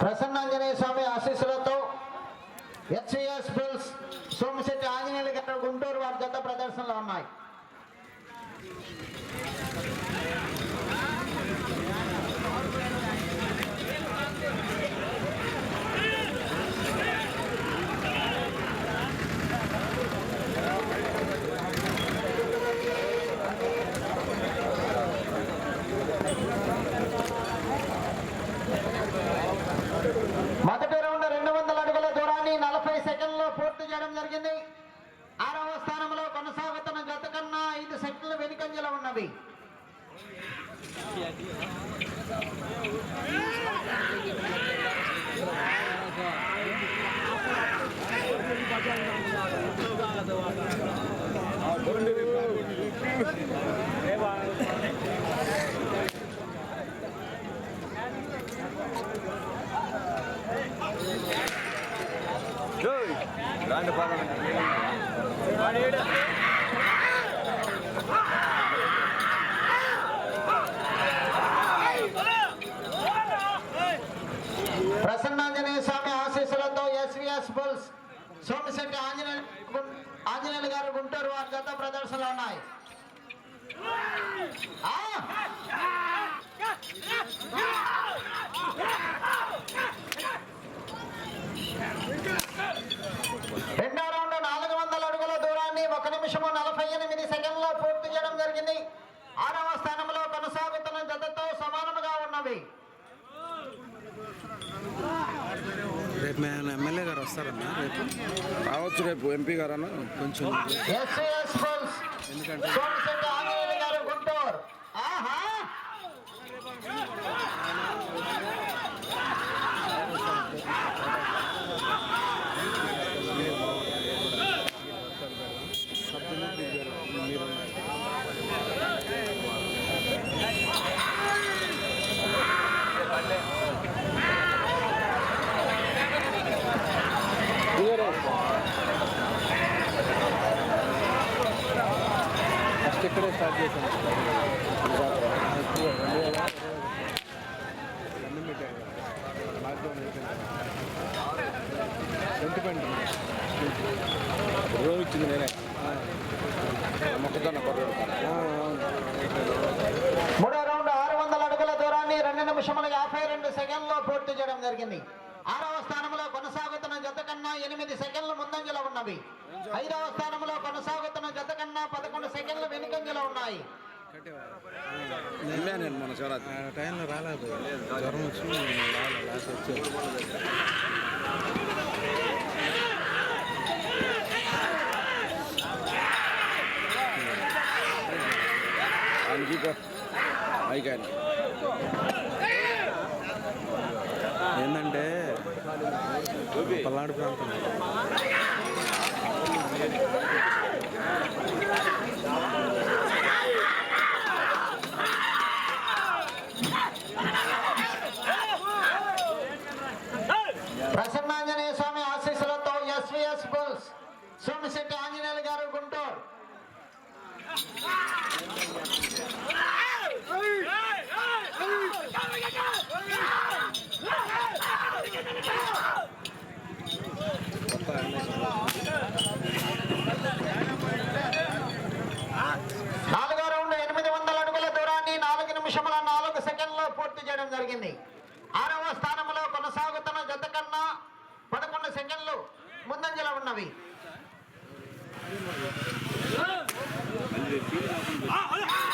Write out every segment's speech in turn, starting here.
ప్రసన్నాంజనేయ స్వామి ఆశీస్సులతో HCS bills Somasetty Anjaneyulu గారు గుంటూరు వారి జత ప్రదర్శనలో ఉన్నాయి. కొంచెం ఎందుకంటే సోమశెట్టి ఆంజనేయులు గారు గుంటూరు ఆహా మీరు ఫస్ట్ ఇక్కడే స్టార్ట్ చేశాను. సెంటిమెంట్ రోజు ఇచ్చింది నేనే మొక్కజొన్న మూడో రౌండ్ ఆరు వందల అడుగుల దూరాన్ని రెండు నిమిషముల యాభై రెండు సెకండ్లో పూర్తి చేయడం జరిగింది. ఆరవ స్థానంలో కొనసాగుతున్న జత కన్నా ఎనిమిది సెకండ్లు ముందంజలో ఉన్నవి. ఐదవ స్థానంలో కొనసాగుతున్న జత కన్నా పదకొండు సెకండ్లు వెనుకంజలో ఉన్నాయి. వెళ్ళా నేను మన శివరాత్రి. ఆ టైంలో రాలేదు. జ్వరం వచ్చి నేను రాలేదు లాస్ట్ వచ్చాను ఆయనకి పల్నాడు ప్రాంతం. ముందంజలో ఉన్నవి. Ah,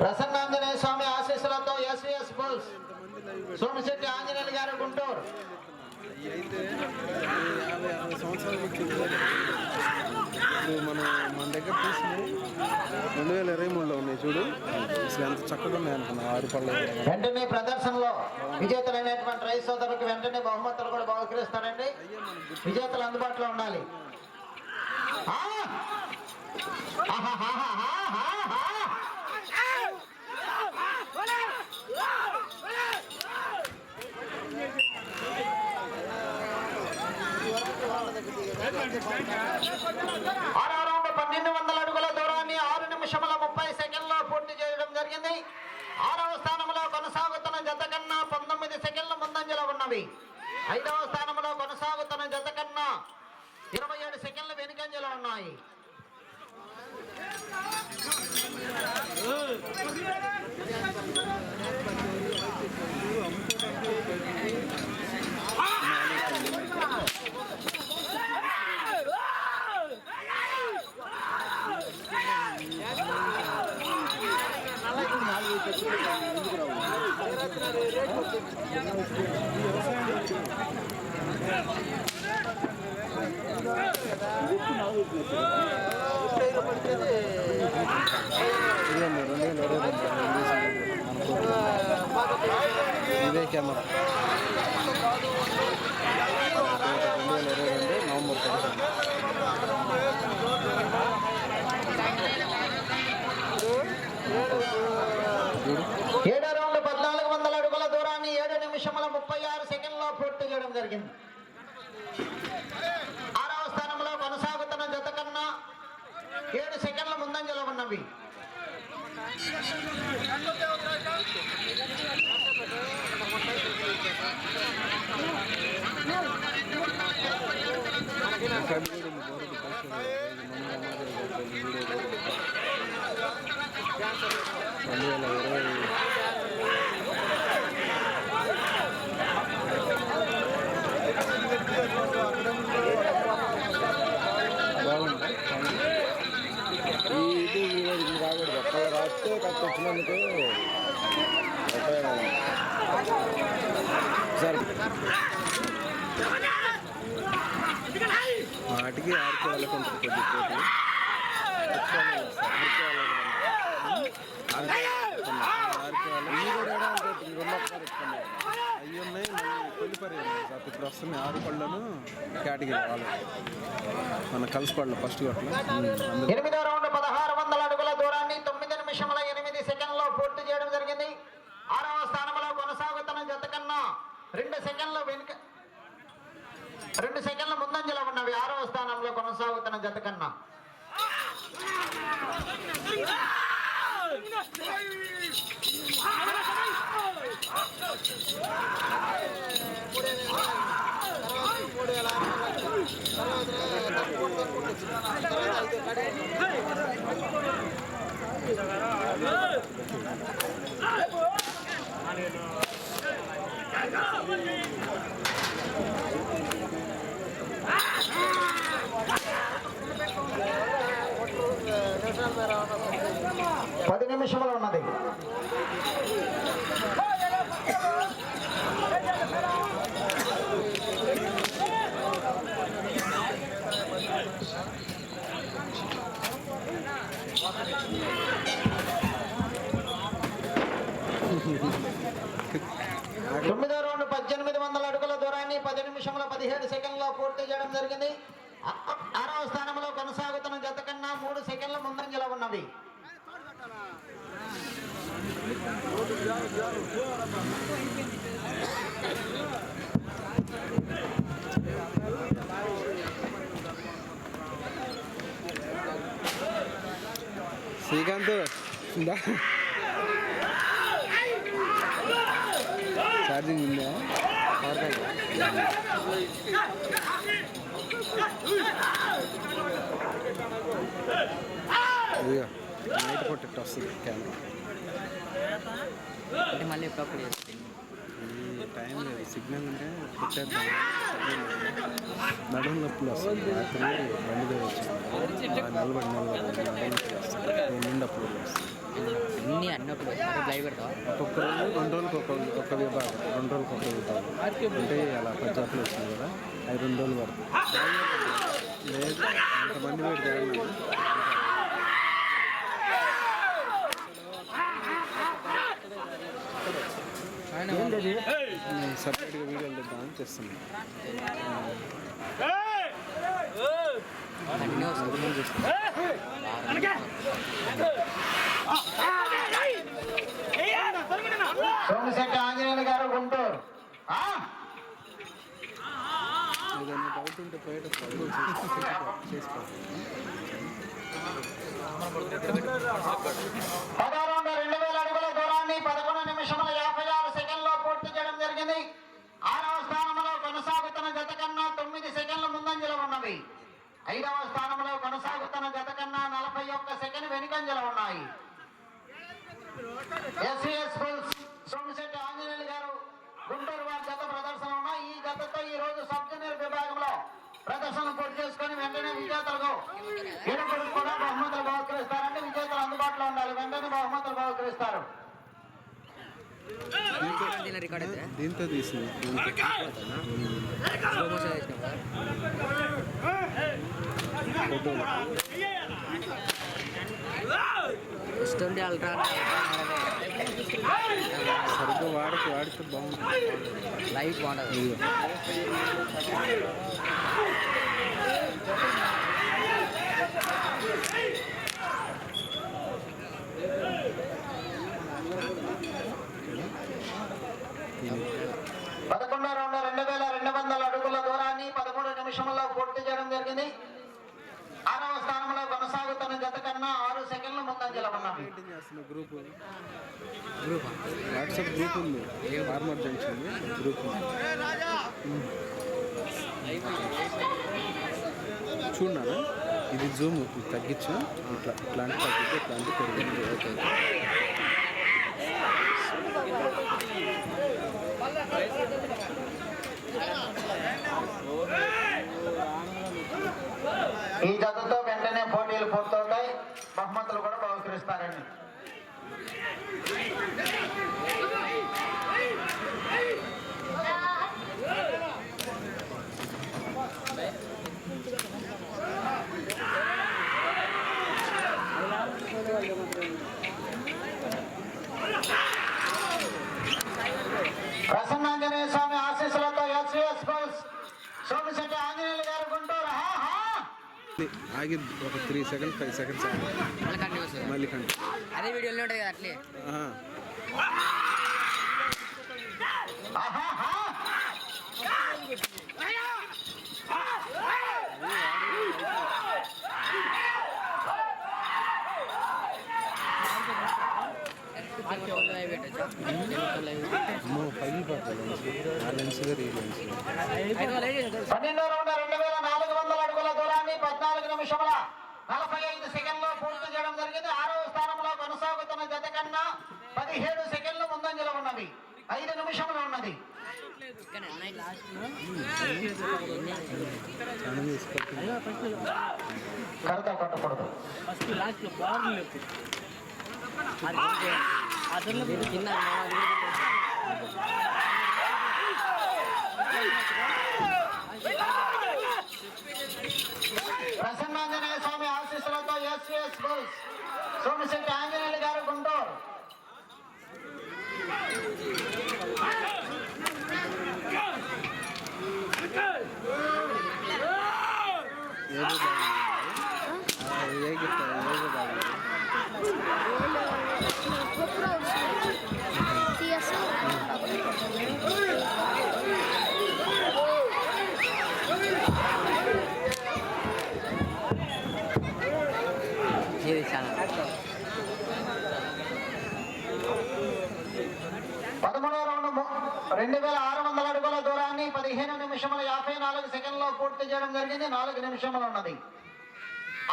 ప్రసన్నాంజనేయ స్వామి ఆశీస్సులతో ఎస్విఎస్ బుల్స్ సోమిశెట్టి ఆంజనేయ గారు గుంటూరు ఇవి అయితే యాభై అరవై సంవత్సరాల నుంచి ఉన్నాయి. ఇప్పుడు మనం మన దగ్గర తీసినవి రెండు వేల ఇరవై మూడులో ఉన్నాయి చూడు అసలు ఎంత చక్కగా ఉన్నాయి అనుకున్నా ఆరు పళ్ళు వెంటనే ప్రదర్శనలో విజేతలైనటువంటి రైతు సోదరులకు వెంటనే బహుమతులు కూడా బహుకరిస్తారండి విజేతలు అందుబాటులో ఉండాలి ఆ! ఆహాహాహాహాహా! పన్నెండు వందల అడుగుల దూరాన్ని ఆరు నిమిషముల ముప్పై సెకండ్లో పూర్తి చేయడం జరిగింది. ఆరవ స్థానంలో కొనసాగుతున్న జత కన్నా పంతొమ్మిది సెకండ్ల ముందంజలో ఉన్నవి. ఐదవ స్థానంలో కొనసాగుతున్న జత కన్నా ఇరవై ఏడు సెకండ్ల వెనుకంజలో ఉన్నాయి. ఇదండి రెండు వేల ఇరవై రెండు ఇదే కెమెరా రెండు వేల ఇరవై రెండు నవంబర్ పదిహేను చూడు ఏడో రౌండ్ పద్నాలుగు వందల అడుగుల దూరాన్ని ఏడు నిమిషముల ముప్పై ఆరు సెకండ్లో పూర్తి చేయడం జరిగింది ఆరవ స్థానంలో కొనసాగుతున్న జత కన్నా ఏడు సెకండ్ల ముందంజలో ఉన్నవి. రెండు వేల ఇరవై బాగుంది ఈ ఇది ఈరోజు ఇది రాకూడదు ఒక్కళ్ళు వాటికి ఆరుకి కొద్ది. అవి ఉన్నాయి ఇప్పుడు ఆరు పళ్ళను కేటగిరీ వాళ్ళు మన కలిసి పళ్ళు ఫస్ట్ కొట్ల అందులో ఎనిమిదో రౌండ్ పదహారు వందల అడుగుల దూరాన్ని తొమ్మిది నిమిషముల ఎనిమిది సెకండ్లో పూర్తి చేయడం జరిగింది ఆరవ స్థానంలో కొనసాగుతున్న జత కన్నా రెండు సెకండ్లు వెనుక రెండు సెకండ్ల ముందంజలో ఉన్నవి ఆరవ స్థానంలో కొనసాగుతున్న జత కన్నా పది నిమిషములు ఉన్నది. తొమ్మిదో రౌండ్ పద్దెనిమిది వందల అడుగుల దూరాన్ని పది నిమిషముల పదిహేడు సెకండ్లో పూర్తి చేయడం జరిగింది ఆ- ఆరవ స్థానంలో కొనసాగుతున్న జత కన్నా మూడు సెకండ్ల ముందంజలో ఉన్నవి శ్రీకాంత్ ఉందా ఛార్జింగ్ ఉందా పవర్ బ్యాంక్ ఇదిగో నైట్ పొట్టెట్ వస్తుంది కెమెరా అంటే మళ్ళీ ఈ టైం లేదు సిగ్నల్ ఉంటే పెట్టేద్దాం నడుము నొప్పులు వస్తుంది రాత్రి బండి వచ్చింది నిలబడి నిలబడి నడుము నొప్పులు వస్తుంది అన్ని అన్నప్పుడు అప్పుడు లైవ్ పెడతావా? ఒక్కొక్క రోజు రెండు రోజులకు ఒక ఒక విభాగం. రెండు రోజులకు ఒక విభాగం. అంటే అలా పంచాయతీలు వచ్చినాయి కదా అవి రెండు రోజులు పడుతుంది. లేదు అంతమంది పెడితే నేను సపరేట్గా వీడియోలు తెద్దామని చేస్తున్నాను. అన్నీ సోమశెట్టి ఆంజనేయులు గారు గుంటూరు. ఏదైనా డౌట్ ఉంటే పోయేటప్పుడు చేసుకోవాలి రెండు వేల అడుగుల దూరాన్ని పదకొండు నిమిషముల యాభై దీంతో తీసింది. వస్తుంటే అల్ట్రా సరిగ్గా వాడితే వాడితే బాగుంటుంది. లైట్ బాగుంటుంది ఇదిగో. పదకొండో రౌండ్ రెండు వేల రెండు వందల అడుగుల దూరాన్ని విషయంలో పోటీ చేయడం జరిగింది. ఆరవ స్థానంలో కొనసాగుతున్న జత కన్నా ఆరు సెకండ్లు ముందంజలో ఉన్నవి. Maintain group group WhatsApp group ఉంది ఫార్మర్ జంక్షన్ గ్రూప్ ఉంది ఇది జూమ్ తగ్గించు ఇట్లా ఇట్లాంటి తగ్గితే ఇట్లాంటి పెరిగింది ఓకే. ఈ జతతో వెంటనే పోటీలు పూర్తవుతాయి. బహుమతులు కూడా బహుకరిస్తారండి. ప్రసన్నాంజనేయ ఆగి ఒక త్రీ సెకండ్స్ ఫైవ్ సెకండ్స్ ఆగి మళ్ళీ కంటిన్యూ వస్తుంది మళ్ళీ కంటి అదే వీడియోలో ఉంటుంది కదా అట్లే ఆహాహా. నిమిషముల నలభై ఐదు సెకండ్లో పూర్తి చేయడం జరిగింది. ఆరవ స్థానంలో కొనసాగుతున్న జత కన్నా పదిహేడు సెకండ్లు ముందంజలో ఉన్నది. ఐదు నిమిషములు ఉన్నది. చాలా కొట్టకూడదు ప్రసన్నాంజనేయ స్వామి ఆశీస్సులతో ఎస్ఎస్ సోమశెట్టి ఆంజనేయులు గారు గుంటూరు. Yeah, రెండు వేల ఆరు వందల అడుగుల దూరాన్ని పదిహేను నిమిషముల యాభై నాలుగు సెకండ్లో పూర్తి చేయడం జరిగింది. నాలుగు నిమిషములు ఉన్నది.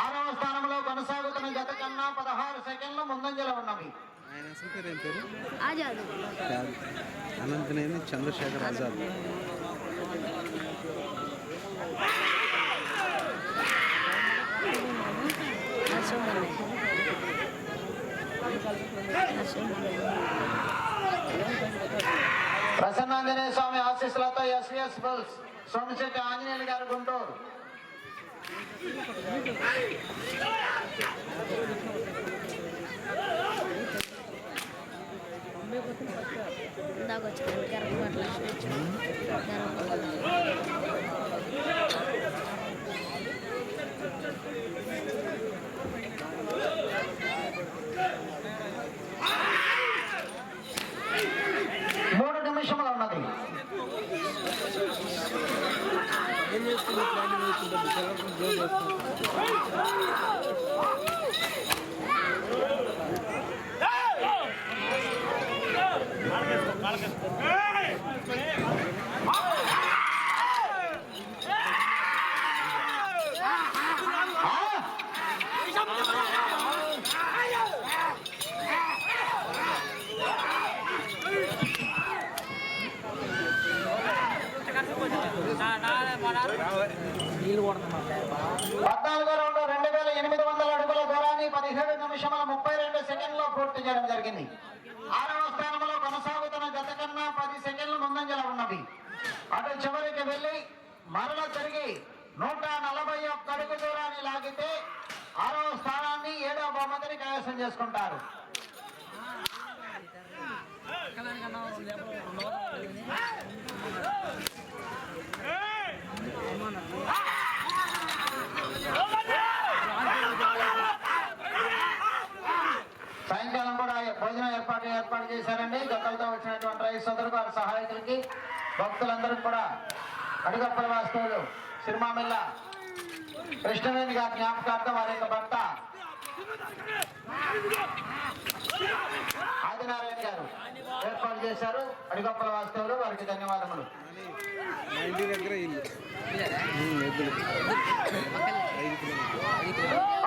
ఆరవ స్థానంలో కొనసాగుతున్న జత కన్నా పదహారు సెకండ్లు ముందంజలో ఉన్నవి. ఆయన అసలు పేరు ఏం పేరు? ఆజాద్. కాదు. అనంతనేని చంద్రశేఖర్ ఆజాద్. నరసింహుడు నరసింహుడు ప్రసన్నాంజనేయ స్వామి ఆశీస్సులతో ఎస్విఎస్ బుల్స్ సోమశెట్టి ఆంజనేయులు గారు గుంటూరు ఇందాక వచ్చిన గర్భపట్ల గర్భపట్ల మూడు నిమిషములు ఉన్నది ఏం చేస్తుంది ప్లాన్ వేసుకుంటుంది కలర్ఫుల్ జోన్ వేసుకుంటుంది ఆ? పద్నాలుగో రౌండ్ రెండు వేల ఎనిమిది వందల అడుగుల దూరాన్ని పదిహేడు నిమిషముల ముప్పై రెండు సెకండ్లో పూర్తి చేయడం జరిగింది ఆరవ స్థానంలో కొనసాగుతున్న జత కన్నా పది సెకండ్లు ముందంజల ఉన్నవి అటు చివరికి వెళ్ళి మరల తిరిగి నూట నలభై ఒక్క అడుగు దూరాన్ని లాగితే ఆరవ స్థానాన్ని ఏడవ బహుమతిని కైవసం చేసుకుంటారు. సాయంకాలం కూడా భోజనం ఏర్పాటు ఏర్పాటు చేశారండి. జతలతో వచ్చినటువంటి రైతు సోదరు వారి సహాయకులకి భక్తులందరికీ కూడా అడుగప్పల వాస్తవులు సిరిమామిల్ల కృష్ణవేణి గారి జ్ఞాపకార్థం వారి యొక్క భర్త ఆదినారాయణ గారు ఏర్పాటు చేశారు. అడిగొప్పల వాస్తవులు వారికి ధన్యవాదములు.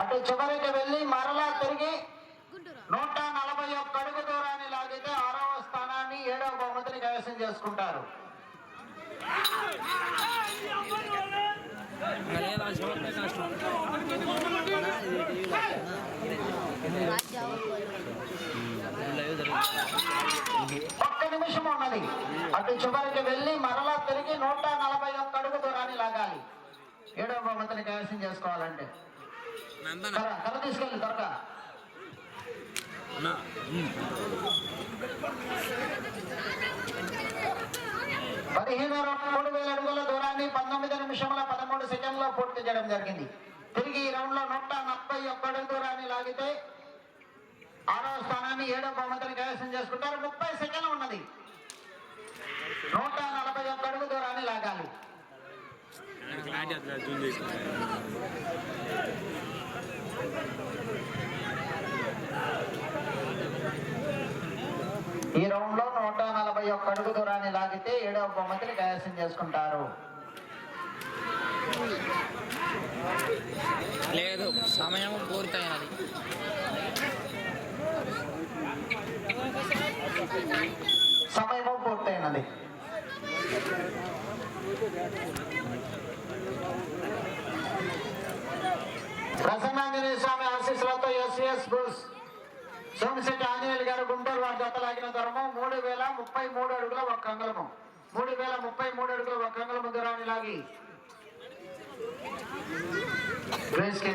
అటు చివరికి వెళ్ళి మరలా తిరిగి నూట నలభై ఒక్క అడుగు దూరాన్ని లాగితే ఆరవ స్థానాన్ని ఏడవ బహుమతిని కైవసం చేసుకుంటారు. ఒక్క నిమిషం ఉన్నది. అటు చివరికి వెళ్ళి మరలా తిరిగి నూట నలభై ఒక్క అడుగు దూరాన్ని లాగాలి. ఏడవ బహుమతిని కైవసం చేసుకోవాలంటే. కర్ర తీసుకెళ్ళి త్వరగా. పదిహేను రౌండ్ మూడు వేల అడుగుల దూరాన్ని పంతొమ్మిది నిమిషముల పదమూడు సెకండ్లో పూర్తి చేయడం జరిగింది. తిరిగి ఈ రౌండ్లో నూట నలభై ఒక్క అడుగు దూరాన్ని లాగితే ఆరో స్థానాన్ని ఏడో బహుమతిని కైవసం చేసుకుంటారు. ముప్పై సెకండ్లు ఉన్నది. నూట నలభై ఒక్క అడుగు దూరాన్ని లాగాలి. ఈ రౌండ్లో నూట నలభై ఒక్క అడుగు దూరాన్ని లాగితే ఏడవ బహుమతిని కైవసం చేసుకుంటారు. లేదు సమయం పూర్తయినది. సమయము పూర్తయినది. ప్రసన్నాంజనేయ స్వామి ఆశీస్సులతో ఎస్ఎస్ బుల్స్ సోమశెట్టి ఆంజనేయులు గారు గుంటూరు వారి జతలాగిన దూరము మూడు వేల ముప్పై మూడు అడుగుల ఒక అంగుళము మూడు వేల ముప్పై మూడు అడుగుల ఒక అంగుళము దూరాన్ని లాగి. రేస్కి